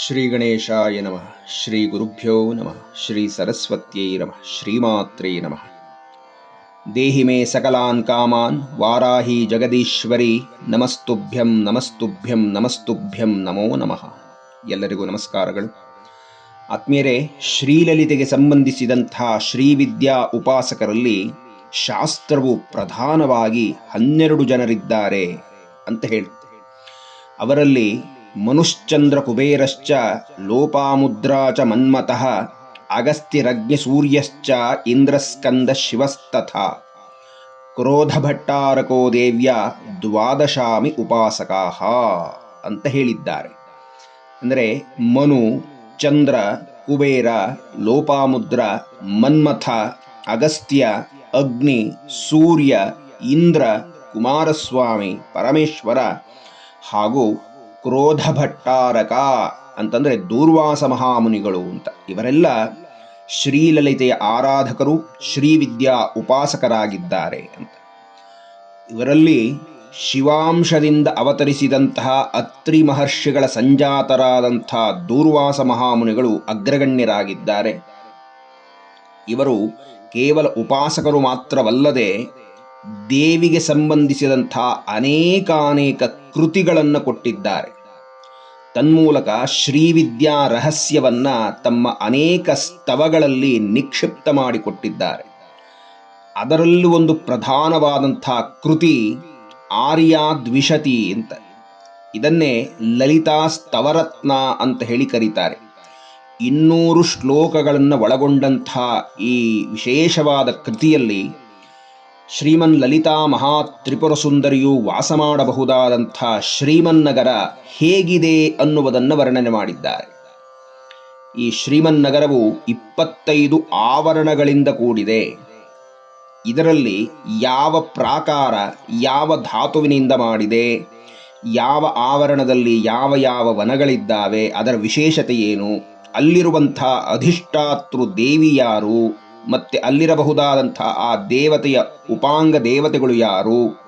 ಶ್ರೀ ಗಣೇಶಾಯ ನಮಃ ಶ್ರೀ ಗುರುಭ್ಯೋ ನಮಃ ಶ್ರೀ ಸರಸ್ವತ್ಯೈ ನಮಃ ಶ್ರೀಮಾತ್ರೇ ನಮಃ ದೇಹಿ ಮೇ ಸಕಲಾನ್ ಕಾಮಾನ್ ವಾರಾಹಿ ಜಗದೀಶ್ವರಿ ನಮಸ್ತುಭ್ಯಂ ನಮಸ್ತುಭ್ಯಂ ನಮಸ್ತುಭ್ಯಂ ನಮೋ ನಮಃ ಎಲ್ಲರಿಗೂ ನಮಸ್ಕಾರಗಳು. ಆತ್ಮೀಯರೇ, ಶ್ರೀಲಲಿತೆಗೆ ಸಂಬಂಧಿಸಿದಂಥ ಶ್ರೀವಿದ್ಯಾ ಉಪಾಸಕರಲ್ಲಿ ಶಾಸ್ತ್ರವು ಪ್ರಧಾನವಾಗಿ ಹನ್ನೆರಡು ಜನರಿದ್ದಾರೆ ಅಂತ ಹೇಳಿ ಅವರಲ್ಲಿ ಮನುಶ್ಚಂದ್ರ ಕುಬೇರಶ್ಚ ಲೋಪಾಮುದ್ರಾ ಚ ಮನ್ಮತಃ ಅಗಸ್ತ್ಯರಗ್ನಿ ಸೂರ್ಯಶ್ಚ ಇಂದ್ರಸ್ಕಂದ ಶಿವಸ್ತಥಾ ಕ್ರೋಧಭಟ್ಟಾರಕೋ ದೇವ್ಯ ದ್ವಾದಶಾಮಿ ಉಪಾಸಕಾಹ ಅಂತ ಹೇಳಿದ್ದಾರೆ. ಅಂದರೆ ಮನು, ಚಂದ್ರ, ಕುಬೇರ, ಲೋಪಾಮುದ್ರ, ಮನ್ಮಥ, ಅಗಸ್ತ್ಯ, ಅಗ್ನಿ, ಸೂರ್ಯ, ಇಂದ್ರ, ಕುಮಾರಸ್ವಾಮಿ, ಪರಮೇಶ್ವರ ಹಾಗೂ ಕ್ರೋಧಭಟ್ಟಾರಕ ಅಂತಂದರೆ ದೂರ್ವಾಸ ಮಹಾಮುನಿಗಳು ಅಂತ. ಇವರೆಲ್ಲ ಶ್ರೀಲಲಿತೆಯ ಆರಾಧಕರು, ಶ್ರೀವಿದ್ಯಾ ಉಪಾಸಕರಾಗಿದ್ದಾರೆ ಅಂತ. ಇವರಲ್ಲಿ ಶಿವಾಂಶದಿಂದ ಅವತರಿಸಿದಂತಹ ಅತ್ರಿ ಮಹರ್ಷಿಗಳ ಸಂಜಾತರಾದಂಥ ದೂರ್ವಾಸ ಮಹಾಮುನಿಗಳು ಅಗ್ರಗಣ್ಯರಾಗಿದ್ದಾರೆ. ಇವರು ಕೇವಲ ಉಪಾಸಕರು ಮಾತ್ರವಲ್ಲದೆ ದೇವಿಗೆ ಸಂಬಂಧಿಸಿದಂಥ ಅನೇಕಾನೇಕ ಕೃತಿಗಳನ್ನು ಕೊಟ್ಟಿದ್ದಾರೆ. ತನ್ಮೂಲಕ ಶ್ರೀವಿದ್ಯಾ ರಹಸ್ಯವನ್ನ ತಮ್ಮ ಅನೇಕ ಸ್ತವಗಳಲ್ಲಿ ನಿಕ್ಷಿಪ್ತ ಮಾಡಿಕೊಟ್ಟಿದ್ದಾರೆ. ಅದರಲ್ಲೂ ಒಂದು ಪ್ರಧಾನವಾದಂಥ ಕೃತಿ, ಆರ್ಯಾ ದ್ವಿಷತಿ ಅಂತ. ಇದನ್ನೇ ಲಲಿತಾ ಸ್ತವರತ್ನ ಅಂತ ಹೇಳಿ ಕರೀತಾರೆ. ಇನ್ನೂರು ಶ್ಲೋಕಗಳನ್ನು ಒಳಗೊಂಡಂಥ ಈ ವಿಶೇಷವಾದ ಕೃತಿಯಲ್ಲಿ ಶ್ರೀಮನ್ ಲಲಿತಾ ಮಹಾ ತ್ರಿಪುರ ಸುಂದರಿಯು ವಾಸ ಮಾಡಬಹುದಾದಂಥ ಶ್ರೀಮನ್ನಗರ ಹೇಗಿದೆ ಅನ್ನುವುದನ್ನು ವರ್ಣನೆ ಮಾಡಿದ್ದಾರೆ. ಈ ಶ್ರೀಮನ್ನಗರವು ಇಪ್ಪತ್ತೈದು ಆವರಣಗಳಿಂದ ಕೂಡಿದೆ. ಇದರಲ್ಲಿ ಯಾವ ಪ್ರಾಕಾರ, ಯಾವ ಧಾತುವಿನಿಂದ ಮಾಡಿದೆ, ಯಾವ ಆವರಣದಲ್ಲಿ ಯಾವ ಯಾವ ವನಗಳಿದ್ದಾವೆ, ಅದರ ವಿಶೇಷತೆ ಏನು, ಅಲ್ಲಿರುವಂಥ ಅಧಿಷ್ಠಾತೃ ದೇವಿ ಯಾರು ಮತ್ತೆ ಅಲ್ಲಿರಬಹುದಾದಂಥ ಆ ದೇವತೆಯ ಉಪಾಂಗ ದೇವತೆಗಳು ಯಾರು?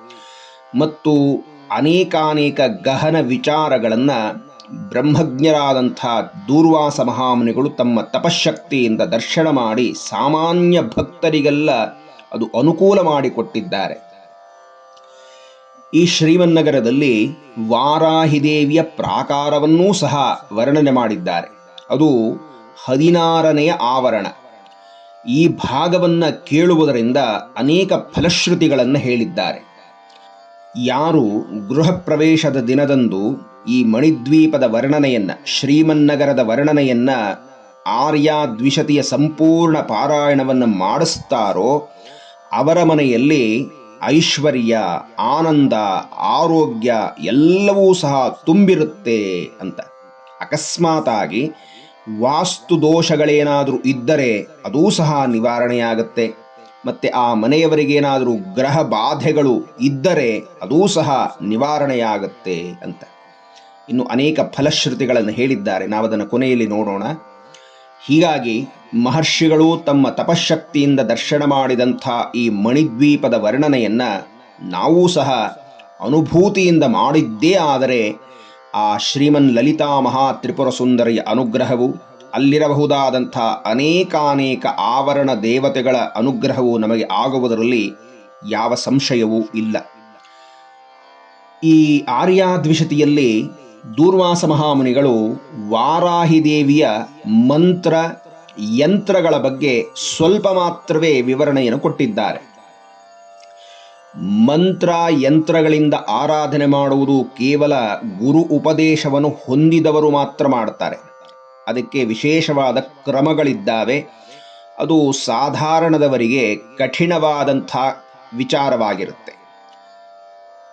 ಮತ್ತು ಅನೇಕಾನೇಕ ಗಹನ ವಿಚಾರಗಳನ್ನು ಬ್ರಹ್ಮಜ್ಞರಾದಂಥ ದೂರ್ವಾಸ ಮಹಾಮುನಿಗಳು ತಮ್ಮ ತಪಶಕ್ತಿಯಿಂದ ದರ್ಶನ ಮಾಡಿ ಸಾಮಾನ್ಯ ಭಕ್ತರಿಗೆಲ್ಲ ಅದು ಅನುಕೂಲ ಮಾಡಿಕೊಟ್ಟಿದ್ದಾರೆ. ಈ ಶ್ರೀಮನ್ನಗರದಲ್ಲಿ ವಾರಾಹಿದೇವಿಯ ಪ್ರಾಕಾರವನ್ನೂ ಸಹ ವರ್ಣನೆ ಮಾಡಿದ್ದಾರೆ. ಅದು ಹದಿನಾರನೆಯ ಆವರಣ. ಈ ಭಾಗವನ್ನು ಕೇಳುವುದರಿಂದ ಅನೇಕ ಫಲಶ್ರುತಿಗಳನ್ನು ಹೇಳಿದ್ದಾರೆ. ಯಾರು ಗೃಹ ಪ್ರವೇಶದ ದಿನದಂದು ಈ ಮಣಿದ್ವೀಪದ ವರ್ಣನೆಯನ್ನ, ಶ್ರೀಮನ್ನಗರದ ವರ್ಣನೆಯನ್ನ, ಆರ್ಯ ದ್ವಿಷತಿಯ ಸಂಪೂರ್ಣ ಪಾರಾಯಣವನ್ನು ಮಾಡಿಸ್ತಾರೋ, ಅವರ ಮನೆಯಲ್ಲಿ ಐಶ್ವರ್ಯ, ಆನಂದ, ಆರೋಗ್ಯ ಎಲ್ಲವೂ ಸಹ ತುಂಬಿರುತ್ತೆ ಅಂತ. ಅಕಸ್ಮಾತಾಗಿ ವಾಸ್ತು ದೋಷಗಳೇನಾದರೂ ಇದ್ದರೆ ಅದೂ ಸಹ ನಿವಾರಣೆಯಾಗತ್ತೆ. ಮತ್ತೆ ಆ ಮನೆಯವರಿಗೇನಾದರೂ ಗ್ರಹ ಬಾಧೆಗಳು ಇದ್ದರೆ ಅದೂ ಸಹ ನಿವಾರಣೆಯಾಗತ್ತೆ ಅಂತ. ಇನ್ನು ಅನೇಕ ಫಲಶ್ರುತಿಗಳನ್ನು ಹೇಳಿದ್ದಾರೆ. ನಾವು ಅದನ್ನು ಕೊನೆಯಲ್ಲಿ ನೋಡೋಣ. ಹೀಗಾಗಿ ಮಹರ್ಷಿಗಳು ತಮ್ಮ ತಪಶಕ್ತಿಯಿಂದ ದರ್ಶನ ಮಾಡಿದಂಥ ಈ ಮಣಿದ್ವೀಪದ ವರ್ಣನೆಯನ್ನು ನಾವೂ ಸಹ ಅನುಭೂತಿಯಿಂದ ಮಾಡಿದ್ದೇ ಆದರೆ ಆ ಶ್ರೀಮನ್ ಲಲಿತಾ ಮಹಾ ತ್ರಿಪುರ ಸುಂದರಿಯ ಅನುಗ್ರಹವು, ಅಲ್ಲಿರಬಹುದಾದಂಥ ಅನೇಕಾನೇಕ ಆವರಣ ದೇವತೆಗಳ ಅನುಗ್ರಹವು ನಮಗೆ ಆಗುವುದರಲ್ಲಿ ಯಾವ ಸಂಶಯವೂ ಇಲ್ಲ. ಈ ಆರ್ಯಾದ್ವಿಷತಿಯಲ್ಲಿ ದೂರ್ವಾಸ ಮಹಾಮುನಿಗಳು ವಾರಾಹಿ ದೇವಿಯ ಮಂತ್ರ, ಯಂತ್ರಗಳ ಬಗ್ಗೆ ಸ್ವಲ್ಪ ಮಾತ್ರವೇ ವಿವರಣೆಯನ್ನು ಕೊಟ್ಟಿದ್ದಾರೆ. ಮಂತ್ರ ಯಂತ್ರಗಳಿಂದ ಆರಾಧನೆ ಮಾಡುವುದು ಕೇವಲ ಗುರು ಉಪದೇಶವನ್ನು ಹೊಂದಿದವರು ಮಾತ್ರ ಮಾಡ್ತಾರೆ ಅದಕ್ಕೆ ವಿಶೇಷವಾದ ಕ್ರಮಗಳಿದ್ದಾವೆ. ಅದು ಸಾಧಾರಣದವರಿಗೆ ಕಠಿಣವಾದಂಥ ವಿಚಾರವಾಗಿರುತ್ತೆ.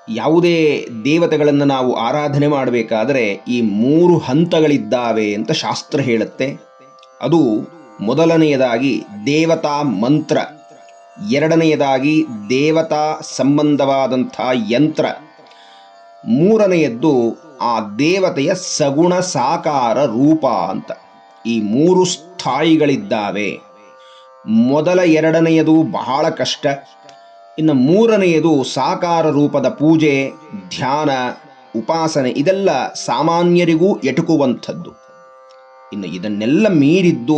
ಯಾವುದೇ ದೇವತೆಗಳನ್ನು ನಾವು ಆರಾಧನೆ ಮಾಡಬೇಕಾದರೆ ಈ ಮೂರು ಹಂತಗಳಿದ್ದಾವೆ ಅಂತ ಶಾಸ್ತ್ರ ಹೇಳುತ್ತೆ. ಅದು ಮೊದಲನೆಯದಾಗಿ ದೇವತಾ ಮಂತ್ರ. ಎರಡನೆಯದಾಗಿ ದೇವತಾ ಸಂಬಂಧವಾದಂಥ ಯಂತ್ರ. ಮೂರನೆಯದ್ದು ಆ ದೇವತೆಯ ಸಗುಣ ಸಾಕಾರ ರೂಪ ಅಂತ. ಈ ಮೂರು ಸ್ಥಾಯಿಗಳಿದ್ದಾವೆ. ಮೊದಲ ಎರಡನೆಯದು ಬಹಳ ಕಷ್ಟ. ಇನ್ನು ಮೂರನೆಯದು ಸಾಕಾರ ರೂಪದ ಪೂಜೆ, ಧ್ಯಾನ, ಉಪಾಸನೆ ಇದೆಲ್ಲ ಸಾಮಾನ್ಯರಿಗೂ ಎಟುಕುವಂಥದ್ದು. ಇನ್ನು ಇದನ್ನೆಲ್ಲ ಮೀರಿದ್ದು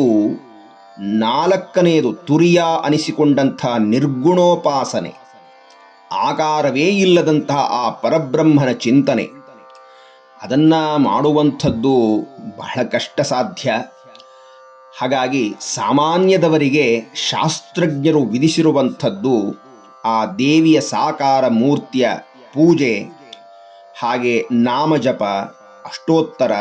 ನಾಲ್ಕನೆಯದು ತುರಿಯ ಅನಿಸಿಕೊಂಡಂಥ ನಿರ್ಗುಣೋಪಾಸನೆ. ಆಕಾರವೇ ಇಲ್ಲದಂತಹ ಆ ಪರಬ್ರಹ್ಮನ ಚಿಂತನೆ. ಅದನ್ನ ಮಾಡುವಂಥದ್ದು ಬಹಳ ಕಷ್ಟ ಸಾಧ್ಯ ಹಾಗಾಗಿ ಸಾಮಾನ್ಯದವರಿಗೆ ಶಾಸ್ತ್ರಜ್ಞರು ವಿಧಿಸಿರುವಂಥದ್ದು ಆ ದೇವಿಯ ಸಾಕಾರ ಮೂರ್ತಿಯ ಪೂಜೆ, ಹಾಗೆ ನಾಮಜಪ ಅಷ್ಟೋತ್ತರ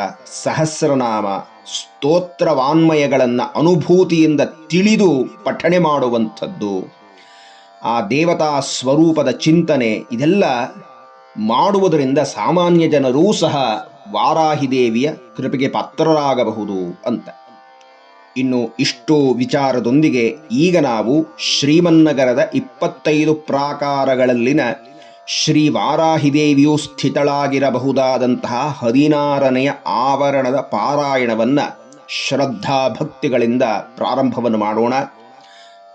ಸಹಸ್ರನಾಮ ಸ್ತೋತ್ರ ವಾನ್ಮಯಗಳನ್ನು ಅನುಭೂತಿಯಿಂದ ತಿಳಿದು ಪಠಣೆ ಮಾಡುವಂಥದ್ದು. ಆ ದೇವತಾ ಸ್ವರೂಪದ ಚಿಂತನೆ ಇದೆಲ್ಲ ಮಾಡುವುದರಿಂದ ಸಾಮಾನ್ಯ ಜನರೂ ಸಹ ವಾರಾಹಿ ದೇವಿಯ ಕೃಪೆಗೆ ಪಾತ್ರರಾಗಬಹುದು ಅಂತ. ಇನ್ನು ಇಷ್ಟು ವಿಚಾರದೊಂದಿಗೆ ಈಗ ನಾವು ಶ್ರೀಮನ್ನಗರದ ಇಪ್ಪತ್ತೈದು ಪ್ರಾಕಾರಗಳಲ್ಲಿನ ಶ್ರೀ ವಾರಾಹಿದೇವಿಯು ಸ್ಥಿತಳಾಗಿರಬಹುದಾದಂತಹ ಹದಿನಾರನೆಯ ಆವರಣದ ಪಾರಾಯಣವನ್ನ ಶ್ರದ್ಧಾ ಭಕ್ತಿಗಳಿಂದ ಪ್ರಾರಂಭವನ್ನು ಮಾಡೋಣ.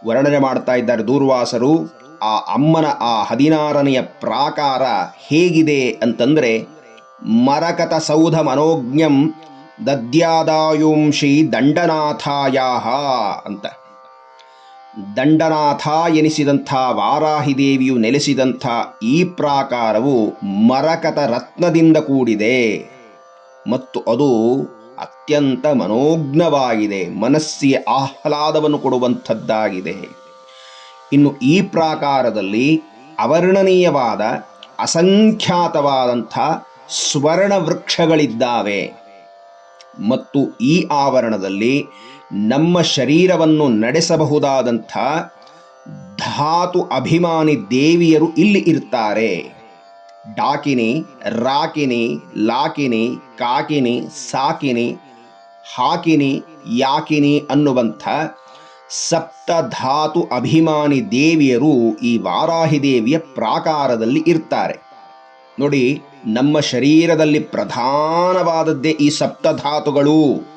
ವರ್ಣನೆ ಮಾಡ್ತಾ ಇದ್ದಾರೆ ದೂರ್ವಾಸರು, ಆ ಅಮ್ಮನ ಆ ಹದಿನಾರನೆಯ ಪ್ರಾಕಾರ ಹೇಗಿದೆ ಅಂತಂದ್ರೆ, ಮರಕತ ಸೌಧ ಮನೋಜ್ಞಂ ದದ್ಯಾದಾಯುಂಶಿ ದಂಡನಾಥಾಯಾಹ ಅಂತ. ದಂಡನಾಥ ಎನಿಸಿದಂಥ ವಾರಾಹಿ ದೇವಿಯು ನೆಲೆಸಿದಂಥ ಈ ಪ್ರಾಕಾರವು ಮರಕತ ರತ್ನದಿಂದ ಕೂಡಿದೆ. ಮತ್ತು ಅದು ಅತ್ಯಂತ ಮನೋಜ್ಞವಾಗಿದೆ, ಮನಸ್ಸಿಗೆ ಆಹ್ಲಾದವನ್ನು ಕೊಡುವಂಥದ್ದಾಗಿದೆ. ಇನ್ನು ಈ ಪ್ರಾಕಾರದಲ್ಲಿ ಅವರ್ಣನೀಯವಾದ ಅಸಂಖ್ಯಾತವಾದಂಥ ಸ್ವರ್ಣ ವೃಕ್ಷಗಳಿದ್ದಾವೆ ಮತ್ತು ಈ ಆವರಣದಲ್ಲಿ ನಮ್ಮ ಶರೀರವನ್ನು ನಡೆಸಬಹುದಾದಂಥ ಧಾತು ಅಭಿಮಾನಿ ದೇವಿಯರು ಇಲ್ಲಿ ಇರ್ತಾರೆ. ಡಾಕಿನಿ, ರಾಕಿನಿ, ಲಾಕಿನಿ, ಕಾಕಿನಿ, ಸಾಕಿನಿ, ಹಾಕಿನಿ, ಯಾಕಿನಿ ಅನ್ನುವಂಥ ಸಪ್ತಧಾತು ಅಭಿಮಾನಿ ದೇವಿಯರು ಈ ವಾರಾಹಿ ದೇವಿಯ ಪ್ರಾಕಾರದಲ್ಲಿ ಇರ್ತಾರೆ. ನೋಡಿ, ನಮ್ಮ ಶರೀರದಲ್ಲಿ ಪ್ರಧಾನವಾದದ್ದೇ ಈ ಸಪ್ತಧಾತುಗಳು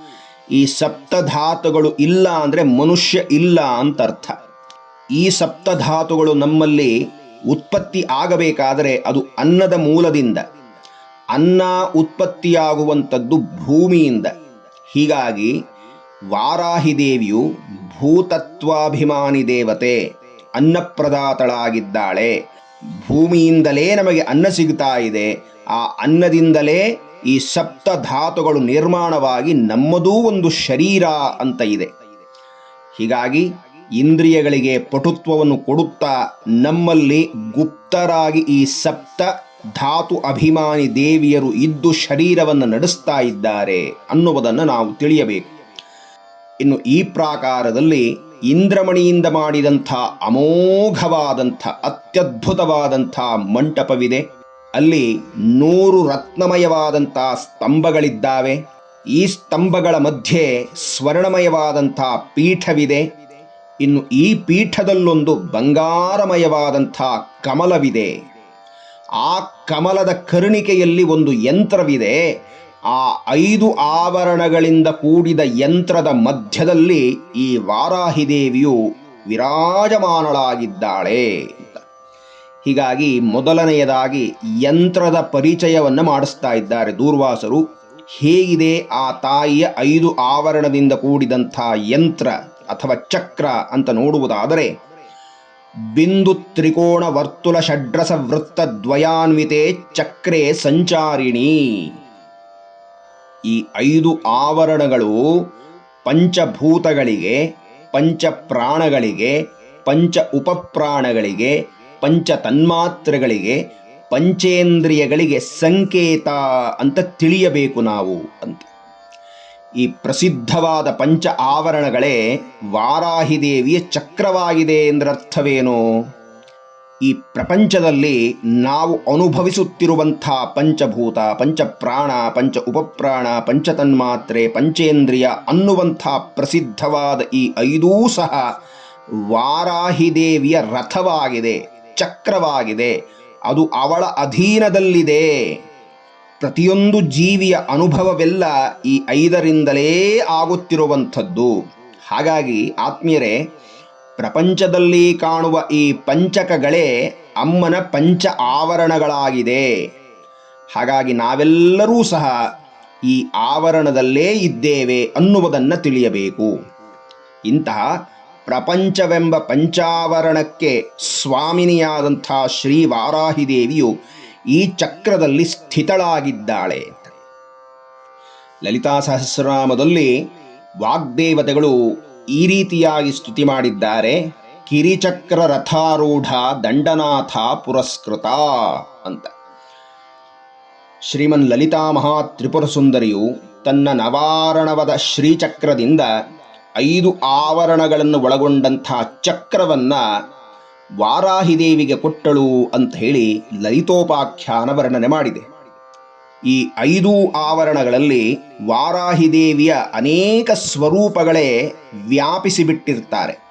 ಈ ಸಪ್ತಧಾತುಗಳು ಇಲ್ಲ ಅಂದರೆ ಮನುಷ್ಯ ಇಲ್ಲ ಅಂತ ಅರ್ಥ ಈ ಸಪ್ತಧಾತುಗಳು ನಮ್ಮಲ್ಲಿ ಉತ್ಪತ್ತಿ ಆಗಬೇಕಾದರೆ ಅದು ಅನ್ನದ ಮೂಲದಿಂದ, ಅನ್ನ ಉತ್ಪತ್ತಿಯಾಗುವಂಥದ್ದು ಭೂಮಿಯಿಂದ. ಹೀಗಾಗಿ ವಾರಾಹಿ ದೇವಿಯು ಭೂತತ್ವಾಭಿಮಾನಿ ದೇವತೆ, ಅನ್ನಪ್ರದಾತಳಾಗಿದ್ದಾಳೆ. ಭೂಮಿಯಿಂದಲೇ ನಮಗೆ ಅನ್ನ ಸಿಗ್ತಾ ಇದೆ. ಆ ಅನ್ನದಿಂದಲೇ ಈ ಸಪ್ತ ಧಾತುಗಳು ನಿರ್ಮಾಣವಾಗಿ ನಮ್ಮದೂ ಒಂದು ಶರೀರ ಅಂತ ಇದೆ. ಹೀಗಾಗಿ ಇಂದ್ರಿಯಗಳಿಗೆ ಪಟುತ್ವವನ್ನು ಕೊಡುತ್ತಾ ನಮ್ಮಲ್ಲಿ ಗುಪ್ತರಾಗಿ ಈ ಸಪ್ತ ಧಾತು ಅಭಿಮಾನಿ ದೇವಿಯರು ಇದ್ದು ಶರೀರವನ್ನು ನಡೆಸ್ತಾ ಇದ್ದಾರೆ ಅನ್ನುವುದನ್ನು ನಾವು ತಿಳಿಯಬೇಕು. ಇನ್ನು ಈ ಪ್ರಾಕಾರದಲ್ಲಿ ಇಂದ್ರಮಣಿಯಿಂದ ಮಾಡಿದಂಥ ಅಮೋಘವಾದಂಥ ಅತ್ಯದ್ಭುತವಾದಂಥ ಮಂಟಪವಿದೆ. ಅಲ್ಲಿ ನೂರು ರತ್ನಮಯವಾದಂಥ ಸ್ತಂಭಗಳಿದ್ದಾವೆ. ಈ ಸ್ತಂಭಗಳ ಮಧ್ಯೆ ಸ್ವರ್ಣಮಯವಾದಂಥ ಪೀಠವಿದೆ. ಇನ್ನು ಈ ಪೀಠದಲ್ಲೊಂದು ಬಂಗಾರಮಯವಾದಂಥ ಕಮಲವಿದೆ. ಆ ಕಮಲದ ಕರುಣಿಕೆಯಲ್ಲಿ ಒಂದು ಯಂತ್ರವಿದೆ. ಆ ಐದು ಆವರಣಗಳಿಂದ ಕೂಡಿದ ಯಂತ್ರದ ಮಧ್ಯದಲ್ಲಿ ಈ ವಾರಾಹಿದೇವಿಯು ವಿರಾಜಮಾನಳಾಗಿದ್ದಾಳೆ. ಹೀಗಾಗಿ ಮೊದಲನೆಯದಾಗಿ ಯಂತ್ರದ ಪರಿಚಯವನ್ನು ಮಾಡಿಸ್ತಾ ಇದ್ದಾರೆ ದೂರ್ವಾಸರು. ಹೇಗಿದೆ ಆ ತಾಯಿಯ ಐದು ಆವರಣದಿಂದ ಕೂಡಿದಂಥ ಯಂತ್ರ ಅಥವಾ ಚಕ್ರ ಅಂತ ನೋಡುವುದಾದರೆ, ಬಿಂದು ತ್ರಿಕೋಣ ವರ್ತುಲ ಷಡ್ರಸ ವೃತ್ತ ದ್ವಯಾನ್ವಿತೆ ಚಕ್ರೆ ಸಂಚಾರಿಣಿ. ಈ ಐದು ಆವರಣಗಳು ಪಂಚಭೂತಗಳಿಗೆ ಪಂಚ ಪ್ರಾಣಗಳಿಗೆ ಪಂಚ ಉಪಪ್ರಾಣಗಳಿಗೆ ಪಂಚ ತನ್ಮಾತ್ರೆಗಳಿಗೆ ಪಂಚೇಂದ್ರಿಯಗಳಿಗೆ ಸಂಕೇತ ಅಂತ ತಿಳಿಯಬೇಕು ನಾವು ಅಂತ. ಈ ಪ್ರಸಿದ್ಧವಾದ ಪಂಚ ಆವರಣಗಳೇ ವಾರಾಹಿ ದೇವಿಯ ಚಕ್ರವಾಗಿದೆ ಎಂದರ್ಥವೇನು ಈ ಪ್ರಪಂಚದಲ್ಲಿ ನಾವು ಅನುಭವಿಸುತ್ತಿರುವಂಥ ಪಂಚಭೂತ, ಪಂಚಪ್ರಾಣ, ಪಂಚ ಉಪಪ್ರಾಣ, ಪಂಚತನ್ಮಾತ್ರೆ, ಪಂಚೇಂದ್ರಿಯ ಅನ್ನುವಂಥ ಪ್ರಸಿದ್ಧವಾದ ಈ ಐದೂ ಸಹ ವಾರಾಹಿ ದೇವಿಯ ರಥವಾಗಿದೆ. ಚಕ್ರವಾಗಿದೆ. ಅದು ಅವಳ ಅಧೀನದಲ್ಲಿದೆ. ಪ್ರತಿಯೊಂದು ಜೀವಿಯ ಅನುಭವವೆಲ್ಲ ಈ ಐದರಿಂದಲೇ ಆಗುತ್ತಿರುವಂಥದ್ದು. ಹಾಗಾಗಿ ಆತ್ಮೀಯರೇ, ಪ್ರಪಂಚದಲ್ಲಿ ಕಾಣುವ ಈ ಪಂಚಕಗಳೇ ಅಮ್ಮನ ಪಂಚ ಆವರಣಗಳಾಗಿದೆ. ಹಾಗಾಗಿ ನಾವೆಲ್ಲರೂ ಸಹ ಈ ಆವರಣದಲ್ಲೇ ಇದ್ದೇವೆ ಅನ್ನುವುದನ್ನು ತಿಳಿಯಬೇಕು. ಇಂತಹ ಪ್ರಪಂಚವೆಂಬ ಪಂಚಾವರಣಕ್ಕೆ ಸ್ವಾಮಿನಿಯಾದಂಥ ಶ್ರೀ ವಾರಾಹಿದೇವಿಯು ಈ ಚಕ್ರದಲ್ಲಿ ಸ್ಥಿತಳಾಗಿದ್ದಾಳೆ ಲಲಿತಾ ಸಹಸ್ರನಾಮದಲ್ಲಿ ವಾಗ್ದೇವತೆಗಳು ಈ ರೀತಿಯಾಗಿ ಸ್ತುತಿ ಮಾಡಿದ್ದಾರೆ. ಕಿರಿಚಕ್ರ ರಥಾರೂಢ ದಂಡನಾಥ ಪುರಸ್ಕೃತ ಅಂತ. ಶ್ರೀಮನ್ ಲಲಿತಾ ಮಹಾ ತ್ರಿಪುರ ಸುಂದರಿಯು ತನ್ನ ನವಾರಣವದ ಶ್ರೀಚಕ್ರದಿಂದ ಐದು ಆವರಣಗಳನ್ನು ಒಳಗೊಂಡಂಥ ಚಕ್ರವನ್ನ ವಾರಾಹಿದೇವಿಗೆ ಕೊಟ್ಟಳು ಅಂತ ಹೇಳಿ ಲಲಿತೋಪಾಖ್ಯಾನ ವರ್ಣನೆ ಮಾಡಿದೆ. ಈ ಐದು ಆವರಣಗಳಲ್ಲಿ ವಾರಾಹಿದೇವಿಯ ಅನೇಕ ಸ್ವರೂಪಗಳೇ ವ್ಯಾಪಿಸಿಬಿಟ್ಟಿರ್ತಾರೆ.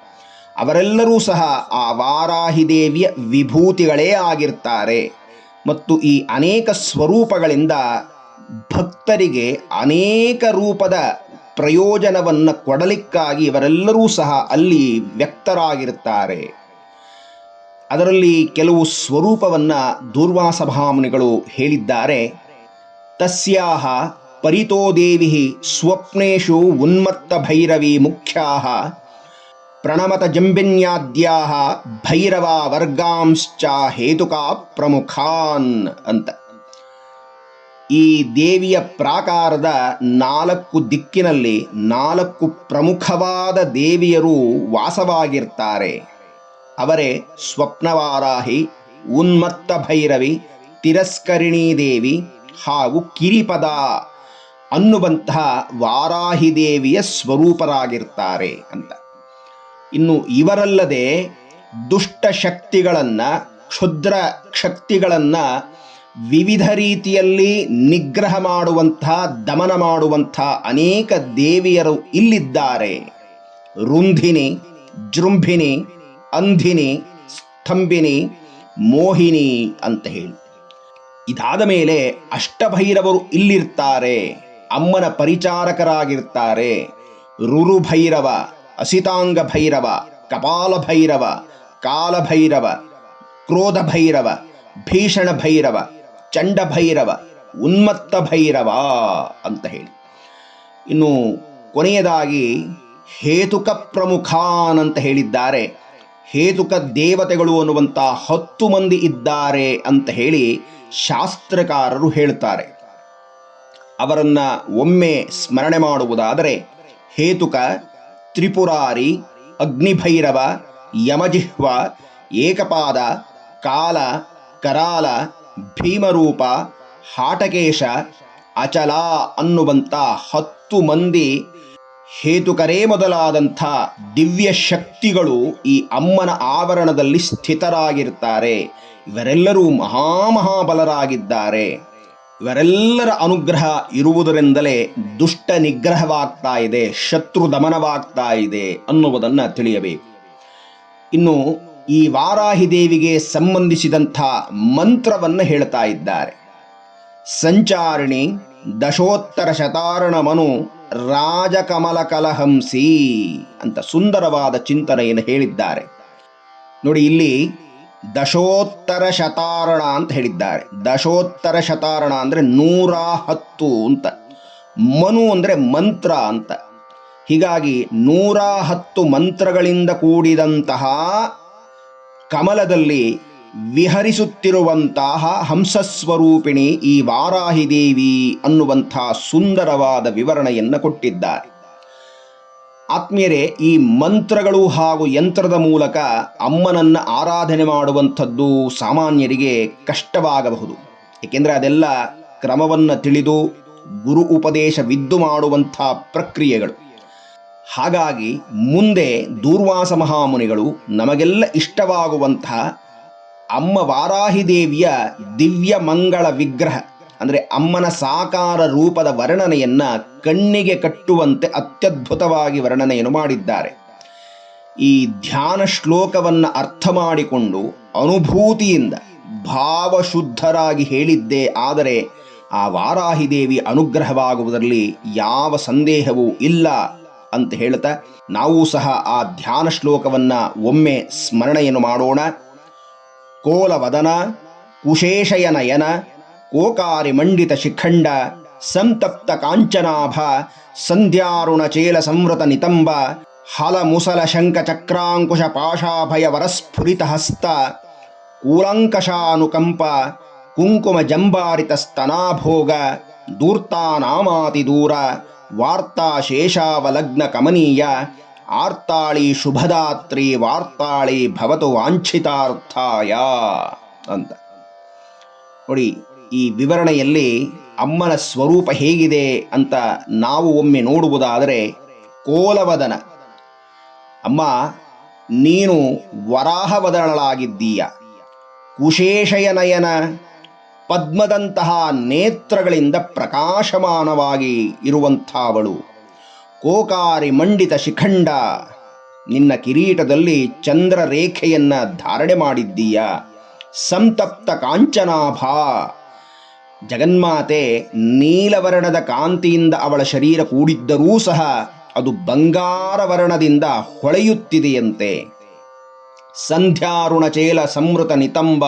ಅವರೆಲ್ಲರೂ ಸಹ ಆ ವಾರಾಹಿದೇವಿಯ ವಿಭೂತಿಗಳೇ ಆಗಿರ್ತಾರೆ ಮತ್ತು ಈ ಅನೇಕ ಸ್ವರೂಪಗಳಿಂದ ಭಕ್ತರಿಗೆ ಅನೇಕ ರೂಪದ ಪ್ರಯೋಜನವನ್ನು ಕೊಡಲಿಕ್ಕಾಗಿ ಇವರೆಲ್ಲರೂ ಸಹ ಅಲ್ಲಿ ವ್ಯಕ್ತರಾಗಿರುತ್ತಾರೆ. ಅದರಲ್ಲಿ ಕೆಲವು ಸ್ವರೂಪವನ್ನು ದೂರ್ವಾಸ ಮಹಾಮುನಿಗಳು ಹೇಳಿದ್ದಾರೆ. ತಸ್ಯಾಹ ಪರಿತೋ ದೇವಿ ಸ್ವಪ್ನೇಶು ಉನ್ಮತ್ತ ಭೈರವಿ ಮುಖ್ಯಾಹ ಪ್ರಣಮತ ಜಂಬಿನ್ಯಾದ್ಯಾಹ ಭೈರವ ವರ್ಗಾಂಶ್ಚ ಹೇತುಕಾ ಪ್ರಮುಖಾನ್ ಅಂತ. ಈ ದೇವಿಯ ಪ್ರಾಕಾರದ ನಾಲ್ಕು ದಿಕ್ಕಿನಲ್ಲಿ ನಾಲ್ಕು ಪ್ರಮುಖವಾದ ದೇವಿಯರು ವಾಸವಾಗಿರ್ತಾರೆ. ಅವರೇ ಸ್ವಪ್ನವಾರಾಹಿ, ಉನ್ಮತ್ತ ಭೈರವಿ, ತಿರಸ್ಕರಿಣೀ ದೇವಿ ಹಾಗೂ ಕಿರಿಪದ ಅನ್ನುವಂತಹ ವಾರಾಹಿ ದೇವಿಯ ಸ್ವರೂಪರಾಗಿರ್ತಾರೆ ಅಂತ. ಇನ್ನು ಇವರಲ್ಲದೆ ದುಷ್ಟ ಶಕ್ತಿಗಳನ್ನು, ಕ್ಷುದ್ರ ಶಕ್ತಿಗಳನ್ನು ವಿವಿಧ ರೀತಿಯಲ್ಲಿ ನಿಗ್ರಹ ಮಾಡುವಂಥ, ದಮನ ಮಾಡುವಂಥ ಅನೇಕ ದೇವಿಯರು ಇಲ್ಲಿದ್ದಾರೆ. ರುಂಧಿನಿ ಜೃಂಭಿನಿ ಅಂಧಿನಿ ಸ್ತಂಭಿನಿ ಮೋಹಿನಿ ಅಂತ ಹೇಳಿ. ಇದಾದ ಮೇಲೆ ಅಷ್ಟಭೈರವರು ಇಲ್ಲಿರ್ತಾರೆ. ಅಮ್ಮನ ಪರಿಚಾರಕರಾಗಿರ್ತಾರೆ. ರುರು ಭೈರವ ಅಸಿತಾಂಗ ಭೈರವ, ಕಪಾಲ ಭೈರವ ಕಾಲಭೈರವ ಕ್ರೋಧ ಭೈರವ, ಭೀಷಣ ಭೈರವ ಚಂಡ ಭೈರವ ಉನ್ಮತ್ತ ಭೈರವ ಅಂತ ಹೇಳಿ. ಇನ್ನು ಕೊನೆಯದಾಗಿ ಹೇತುಕ ಪ್ರಮುಖಾನ್ ಅಂತ ಹೇಳಿದ್ದಾರೆ. ಹೇತುಕ ದೇವತೆಗಳು ಅನ್ನುವಂಥ ಹತ್ತು ಮಂದಿ ಇದ್ದಾರೆ ಅಂತ ಹೇಳಿ ಶಾಸ್ತ್ರಕಾರರು ಹೇಳ್ತಾರೆ. ಅವರನ್ನ ಒಮ್ಮೆ ಸ್ಮರಣೆ ಮಾಡುವುದಾದರೆ ಹೇತುಕ, ತ್ರಿಪುರಾರಿ, ಅಗ್ನಿಭೈರವ, ಯಮಜಿಹ್ವ, ಏಕಪಾದ, ಕಾಲ, ಕರಾಲ ಭೀಮರೂಪ, ಹಾಟಕೇಶ, ಅಚಲ ಅನ್ನುವಂಥ ಹತ್ತು ಮಂದಿ ಹೇತುಕರೇ ಮೊದಲಾದಂಥ ದಿವ್ಯ ಶಕ್ತಿಗಳು ಈ ಅಮ್ಮನ ಆವರಣದಲ್ಲಿ ಸ್ಥಿತರಾಗಿರ್ತಾರೆ. ಇವರೆಲ್ಲರೂ ಮಹಾಮಹಾಬಲರಾಗಿದ್ದಾರೆ ಇವರೆಲ್ಲರ ಅನುಗ್ರಹ ಇರುವುದರಿಂದಲೇ ದುಷ್ಟ ನಿಗ್ರಹವಾಗ್ತಾ ಇದೆ, ಶತ್ರು ದಮನವಾಗ್ತಾ ಇದೆ ಅನ್ನುವುದನ್ನು ತಿಳಿಯಬೇಕು. ಇನ್ನು ಈ ವಾರಾಹಿ ದೇವಿಗೆ ಸಂಬಂಧಿಸಿದಂಥ ಮಂತ್ರವನ್ನು ಹೇಳ್ತಾ ಇದ್ದಾರೆ. ಸಂಚಾರಿಣಿ ದಶೋತ್ತರ ಶತಾರಣ ಮನು ರಾಜಕಮಲ ಕಲಹಂಸಿ ಅಂತ ಸುಂದರವಾದ ಚಿಂತನೆಯನ್ನು ಹೇಳಿದ್ದಾರೆ. ನೋಡಿ ಇಲ್ಲಿ ದಶೋತ್ತರ ಶತಾರಣ ಅಂತ ಹೇಳಿದ್ದಾರೆ. ದಶೋತ್ತರ ಶತಾರಣ ಅಂದರೆ ನೂರ ಹತ್ತು ಅಂತ. ಮನು ಅಂದರೆ ಮಂತ್ರ ಅಂತ. ಹೀಗಾಗಿ ನೂರ ಹತ್ತು ಮಂತ್ರಗಳಿಂದ ಕೂಡಿದಂತಹ ಕಮಲದಲ್ಲಿ ವಿಹರಿಸುತ್ತಿರುವಂತಹ ಹಂಸಸ್ವರೂಪಿಣಿ ಈ ವಾರಾಹಿ ದೇವಿ ಅನ್ನುವಂತಹ ಸುಂದರವಾದ ವಿವರಣೆಯನ್ನು ಕೊಟ್ಟಿದ್ದಾರೆ. ಆತ್ಮೀಯರೇ, ಈ ಮಂತ್ರಗಳು ಹಾಗೂ ಯಂತ್ರದ ಮೂಲಕ ಅಮ್ಮನನ್ನ ಆರಾಧನೆ ಮಾಡುವಂಥದ್ದು ಸಾಮಾನ್ಯರಿಗೆ ಕಷ್ಟವಾಗಬಹುದು. ಏಕೆಂದರೆ ಅದೆಲ್ಲ ಕ್ರಮವನ್ನು ತಿಳಿದು ಗುರು ಉಪದೇಶವಿದ್ದು ಮಾಡುವಂಥ ಪ್ರಕ್ರಿಯೆಗಳು. ಹಾಗಾಗಿ ಮುಂದೆ ದೂರ್ವಾಸ ಮಹಾಮುನಿಗಳು ನಮಗೆಲ್ಲ ಇಷ್ಟವಾಗುವಂತಹ ಅಮ್ಮ ವಾರಾಹಿ ದೇವಿಯ ದಿವ್ಯ ಮಂಗಳ ವಿಗ್ರಹ, ಅಂದರೆ ಅಮ್ಮನ ಸಾಕಾರ ರೂಪದ ವರ್ಣನೆಯನ್ನು ಕಣ್ಣಿಗೆ ಕಟ್ಟುವಂತೆ ಅತ್ಯದ್ಭುತವಾಗಿ ವರ್ಣನೆಯನ್ನು ಮಾಡಿದ್ದಾರೆ. ಈ ಧ್ಯಾನ ಶ್ಲೋಕವನ್ನು ಅರ್ಥ ಮಾಡಿಕೊಂಡು ಅನುಭೂತಿಯಿಂದ ಭಾವಶುದ್ಧರಾಗಿ ಹೇಳಿದ್ದೇ ಆದರೆ ಆ ವಾರಾಹಿ ದೇವಿ ಅನುಗ್ರಹವಾಗುವುದರಲ್ಲಿ ಯಾವ ಸಂದೇಹವೂ ಇಲ್ಲ. ಅಂತ ಹೇಳ್ತಾ ನಾವು ಸಹ ಆ ಧ್ಯಾನ ಶ್ಲೋಕವನ್ನು ಒಮ್ಮೆ ಸ್ಮರಣೆಯನ್ನು ಮಾಡೋಣ. ಕೋಲವದನ ಕುಶೇಷಯ ನಯನ ಕೋಕಾರಿ ಮಂಡಿತ ಶಿಖಂಡ, ಸಂತಪ್ತ ಕಾಂಚನಾಭ, ಸಂಧ್ಯಾರುಣ ಚೇಲ ಸಂವೃತ ನಿತಂಬ ಹಲ ಮುಸಲ ಶಂಕ ಚಕ್ರಾಂಕುಶ ಪಾಶಾಭಯ ವರಸ್ಫುರಿತ ಹಸ್ತ, ಕೂಲಂಕಷಾನುಕಂಪ, ಕುಂಕುಮ ಜಂಬಾರಿತ ಸ್ತನಾಭೋಗ ದೂರ್ತಾನಾಮಾತಿ ದೂರ ವಾರ್ತಾ ಶೇಷಾವಲಗ್ನ ಕಮನೀಯ ಆರ್ತಾಳಿ ಶುಭದಾತ್ರಿ ವಾರ್ತಾಳಿ ಭವತು ವಾಂಛಿತಾರ್ಥಾಯ ಅಂತ. ನೋಡಿ, ಈ ವಿವರಣೆಯಲ್ಲಿ ಅಮ್ಮನ ಸ್ವರೂಪ ಹೇಗಿದೆ ಅಂತ ನಾವು ಒಮ್ಮೆ ನೋಡುವುದಾದರೆ ಕೋಲವದನ. ಅಮ್ಮ, ನೀನು ವರಾಹವದನಳಾಗಿದ್ದೀಯ. ಕುಶೇಷಯನಯನ ಪದ್ಮದಂತಹ ನೇತ್ರಗಳಿಂದ ಪ್ರಕಾಶಮಾನವಾಗಿ ಇರುವಂಥವಳು. ಕೋಕಾರಿ ಮಂಡಿತ ಶಿಖಂಡ, ನಿನ್ನ ಕಿರೀಟದಲ್ಲಿ ಚಂದ್ರ ರೇಖೆಯನ್ನು ಧಾರಣೆ ಮಾಡಿದ್ದೀಯ. ಸಂತಪ್ತ ಕಾಂಚನಾಭ, ಜಗನ್ಮಾತೆ ನೀಲವರ್ಣದ ಕಾಂತಿಯಿಂದ ಅವಳ ಶರೀರ ಕೂಡಿದ್ದರೂ ಸಹ ಅದು ಬಂಗಾರ ವರ್ಣದಿಂದ ಹೊಳೆಯುತ್ತಿದೆಯಂತೆ. ಸಂಧ್ಯಾರುಣಚೇಲ ಸಮೃತ ನಿತಂಬ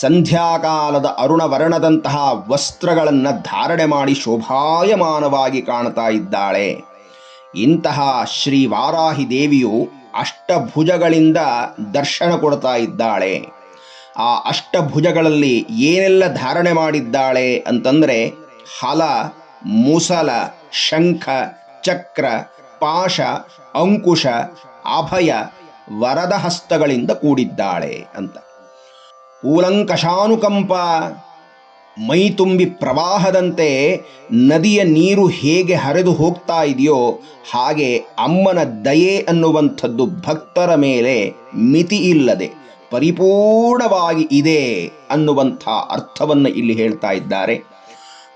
ಸಂಧ್ಯಾಕಾಲದ ಅರುಣವರ್ಣದಂತಹ ವಸ್ತ್ರಗಳನ್ನು ಧಾರಣೆ ಮಾಡಿ ಶೋಭಾಯಮಾನವಾಗಿ ಕಾಣ್ತಾ ಇದ್ದಾಳೆ. ಇಂತಹ ಶ್ರೀ ವಾರಾಹಿ ದೇವಿಯು ಅಷ್ಟಭುಜಗಳಿಂದ ದರ್ಶನ ಕೊಡ್ತಾ ಇದ್ದಾಳೆ. ಆ ಅಷ್ಟಭುಜಗಳಲ್ಲಿ ಏನೆಲ್ಲ ಧಾರಣೆ ಮಾಡಿದ್ದಾಳೆ ಅಂತಂದರೆ ಹಲ, ಮುಸಲ, ಶಂಖ, ಚಕ್ರ, ಪಾಶ, ಅಂಕುಶ, ಅಭಯ ವರದ ಹಸ್ತಗಳಿಂದ ಕೂಡಿದ್ದಾಳೆ ಅಂತ. ಕೂಲಂಕಷಾನುಕಂಪ ಮೈ ತುಂಬಿ ಪ್ರವಾಹದಂತೆ ನದಿಯ ನೀರು ಹೇಗೆ ಹರಿದು ಹೋಗ್ತಾ ಇದೆಯೋ ಹಾಗೆ ಅಮ್ಮನ ದಯೆ ಅನ್ನುವಂಥದ್ದು ಭಕ್ತರ ಮೇಲೆ ಮಿತಿ ಇಲ್ಲದೆ ಪರಿಪೂರ್ಣವಾಗಿ ಇದೆ ಅನ್ನುವಂಥ ಅರ್ಥವನ್ನು ಇಲ್ಲಿ ಹೇಳ್ತಾ ಇದ್ದಾರೆ.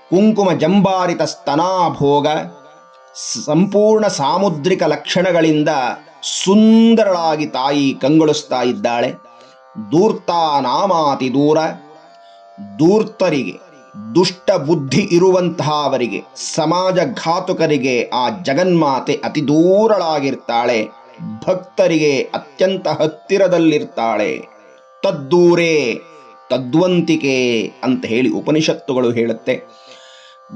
ಕುಂಕುಮ ಜಂಬಾರಿತ ಸ್ತನಾಭೋಗ ಸಂಪೂರ್ಣ ಸಾಮುದ್ರಿಕ ಲಕ್ಷಣಗಳಿಂದ ಸುಂದರಳಾಗಿ ತಾಯಿ ಕಂಗೊಳಿಸ್ತಾ ಇದ್ದಾಳೆ. ದೂರ್ತ ನಾಮಾತಿ ದೂರ, ದೂರ್ತರಿಗೆ ದುಷ್ಟ ಬುದ್ಧಿ ಇರುವಂತಹವರಿಗೆ, ಸಮಾಜ ಘಾತುಕರಿಗೆ ಆ ಜಗನ್ಮಾತೆ ಅತಿ ದೂರಳಾಗಿರ್ತಾಳೆ, ಭಕ್ತರಿಗೆ ಅತ್ಯಂತ ಹತ್ತಿರದಲ್ಲಿರ್ತಾಳೆ. ತದ್ದೂರೇ, ತದ್ವಂತಿಕೆ ಅಂತ ಹೇಳಿ ಉಪನಿಷತ್ತುಗಳು ಹೇಳುತ್ತೆ.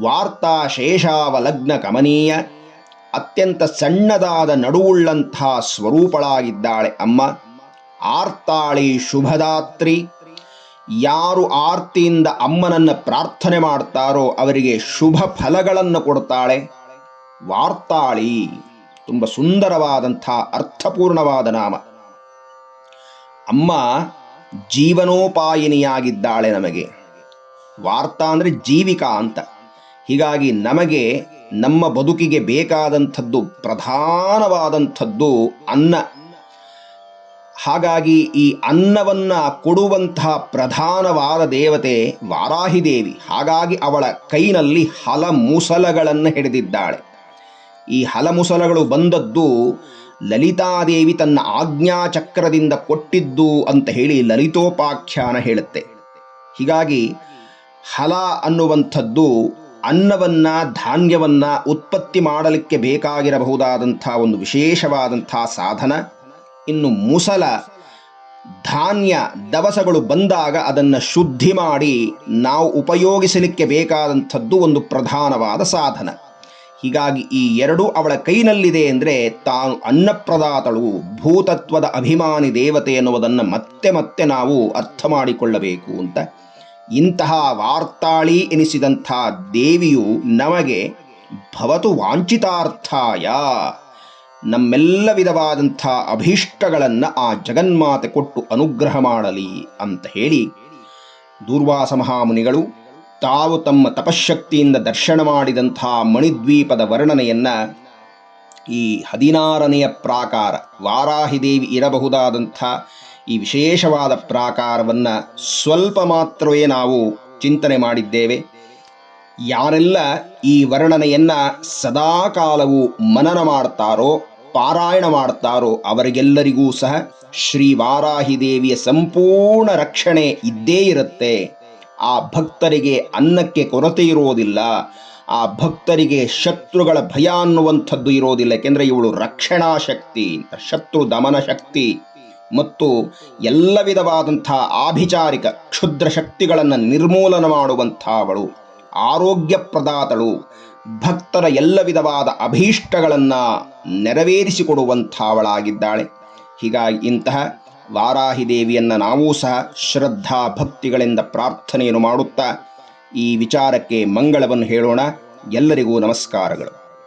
ವಾರ್ತಾ ಶೇಷಾವಲಗ್ನ ಕಮನೀಯ, ಅತ್ಯಂತ ಸಣ್ಣದಾದ ನಡುವುಳ್ಳಂಥ ಸ್ವರೂಪಳಾಗಿದ್ದಾಳೆ ಅಮ್ಮ. ಆರ್ತಾಳಿ ಶುಭದಾತ್ರಿ. ಯಾರು ಆರ್ತಿಯಿಂದ ಅಮ್ಮನನ್ನ ಪ್ರಾರ್ಥನೆ ಮಾಡ್ತಾರೋ ಅವರಿಗೆ ಶುಭ ಫಲಗಳನ್ನು ಕೊಡ್ತಾಳೆ. ವಾರ್ತಾಳಿ, ತುಂಬ ಸುಂದರವಾದಂಥ ಅರ್ಥಪೂರ್ಣವಾದ ನಾಮ. ಅಮ್ಮ ಜೀವನೋಪಾಯಿನಿಯಾಗಿದ್ದಾಳೆ ನಮಗೆ. ವಾರ್ತಾ ಅಂದರೆ ಜೀವಿಕಾ ಅಂತ. ಹೀಗಾಗಿ ನಮಗೆ ನಮ್ಮ ಬದುಕಿಗೆ ಬೇಕಾದಂಥದ್ದು ಪ್ರಧಾನವಾದಂಥದ್ದು ಅನ್ನ. ಹಾಗಾಗಿ ಈ ಅನ್ನವನ್ನ ಕೊಡುವಂತಹ ಪ್ರಧಾನವಾದ ದೇವತೆ ವಾರಾಹಿ ದೇವಿ ಹಾಗಾಗಿ ಅವಳ ಕೈನಲ್ಲಿ ಹಲ ಮುಸಲಗಳನ್ನು ಹಿಡಿದಿದ್ದಾಳೆ. ಈ ಹಲಮುಸಲಗಳು ಬಂದದ್ದು ಲಲಿತಾದೇವಿ ತನ್ನ ಆಜ್ಞಾಚಕ್ರದಿಂದ ಕೊಟ್ಟಿದ್ದು ಅಂತ ಹೇಳಿ ಲಲಿತೋಪಾಖ್ಯಾನ ಹೇಳುತ್ತೆ. ಹೀಗಾಗಿ ಹಲ ಅನ್ನುವಂಥದ್ದು ಅನ್ನವನ್ನ, ಧಾನ್ಯವನ್ನ ಉತ್ಪತ್ತಿ ಮಾಡಲಿಕ್ಕೆ ಬೇಕಾಗಿರಬಹುದಾದಂಥ ಒಂದು ವಿಶೇಷವಾದಂಥ ಸಾಧನ. ಇನ್ನು ಮುಸಲ ಧಾನ್ಯ ದವಸಗಳು ಬಂದಾಗ ಅದನ್ನು ಶುದ್ಧಿ ಮಾಡಿ ನಾವು ಉಪಯೋಗಿಸಲಿಕ್ಕೆ ಬೇಕಾದಂಥದ್ದು ಒಂದು ಪ್ರಧಾನವಾದ ಸಾಧನ. ಹೀಗಾಗಿ ಈ ಎರಡೂ ಅವಳ ಕೈನಲ್ಲಿದೆ ಅಂದರೆ ತಾನು ಅನ್ನಪ್ರದಾತಳು, ಭೂತತ್ವದ ಅಭಿಮಾನಿ ದೇವತೆ ಎನ್ನುವುದನ್ನು ಮತ್ತೆ ಮತ್ತೆ ನಾವು ಅರ್ಥ ಮಾಡಿಕೊಳ್ಳಬೇಕು ಅಂತ. ಇಂತಹ ವಾರ್ತಾಳಿ ಎನಿಸಿದಂಥ ದೇವಿಯು ನಮಗೆ ಭವತು ವಾಂಛಿತಾರ್ಥಾಯ. ನಮ್ಮೆಲ್ಲ ವಿಧವಾದಂಥ ಅಭೀಷ್ಟಗಳನ್ನು ಆ ಜಗನ್ಮಾತೆ ಕೊಟ್ಟು ಅನುಗ್ರಹ ಮಾಡಲಿ ಅಂತ ಹೇಳಿ ದೂರ್ವಾಸ ಮಹಾಮುನಿಗಳು ತಾವು ತಮ್ಮ ತಪಶಕ್ತಿಯಿಂದ ದರ್ಶನ ಮಾಡಿದಂಥ ಮಣಿದ್ವೀಪದ ವರ್ಣನೆಯನ್ನ ಈ ಹದಿನಾರನೆಯ ಪ್ರಾಕಾರ ವಾರಾಹಿದೇವಿ ಇರಬಹುದಾದಂಥ ಈ ವಿಶೇಷವಾದ ಪ್ರಾಕಾರವನ್ನು ಸ್ವಲ್ಪ ಮಾತ್ರವೇ ನಾವು ಚಿಂತನೆ ಮಾಡಿದ್ದೇವೆ. ಯಾರೆಲ್ಲ ಈ ವರ್ಣನೆಯನ್ನು ಸದಾಕಾಲವು ಮನನ ಮಾಡ್ತಾರೋ ಪಾರಾಯಣ ಮಾಡ್ತಾರೋ ಅವರಿಗೆಲ್ಲರಿಗೂ ಸಹ ಶ್ರೀ ವಾರಾಹಿ ದೇವಿಯ ಸಂಪೂರ್ಣ ರಕ್ಷಣೆ ಇದ್ದೇ ಇರುತ್ತೆ. ಆ ಭಕ್ತರಿಗೆ ಅನ್ನಕ್ಕೆ ಕೊರತೆ ಇರೋದಿಲ್ಲ. ಆ ಭಕ್ತರಿಗೆ ಶತ್ರುಗಳ ಭಯ ಅನ್ನುವಂಥದ್ದು ಇರೋದಿಲ್ಲ. ಯಾಕೆಂದರೆ ಇವಳು ರಕ್ಷಣಾ ಶಕ್ತಿ ಶತ್ರು ದಮನ ಶಕ್ತಿ ಮತ್ತು ಎಲ್ಲ ವಿಧವಾದಂಥ ಆಭಿಚಾರಿಕ ಕ್ಷುದ್ರ ಶಕ್ತಿಗಳನ್ನು ನಿರ್ಮೂಲನ ಮಾಡುವಂಥವಳು ಆರೋಗ್ಯ ಪ್ರದಾತಳು ಭಕ್ತರ ಎಲ್ಲ ವಿಧವಾದ ಅಭೀಷ್ಟಗಳನ್ನು ನೆರವೇರಿಸಿಕೊಡುವಂಥವಳಾಗಿದ್ದಾಳೆ. ಹೀಗಾಗಿ ಇಂತಹ ವಾರಾಹಿ ದೇವಿಯನ್ನು ನಾವೂ ಸಹ ಶ್ರದ್ಧಾ ಭಕ್ತಿಗಳಿಂದ ಪ್ರಾರ್ಥನೆಯನ್ನು ಮಾಡುತ್ತಾ ಈ ವಿಚಾರಕ್ಕೆ ಮಂಗಳವನ್ನು ಹೇಳೋಣ. ಎಲ್ಲರಿಗೂ ನಮಸ್ಕಾರಗಳು.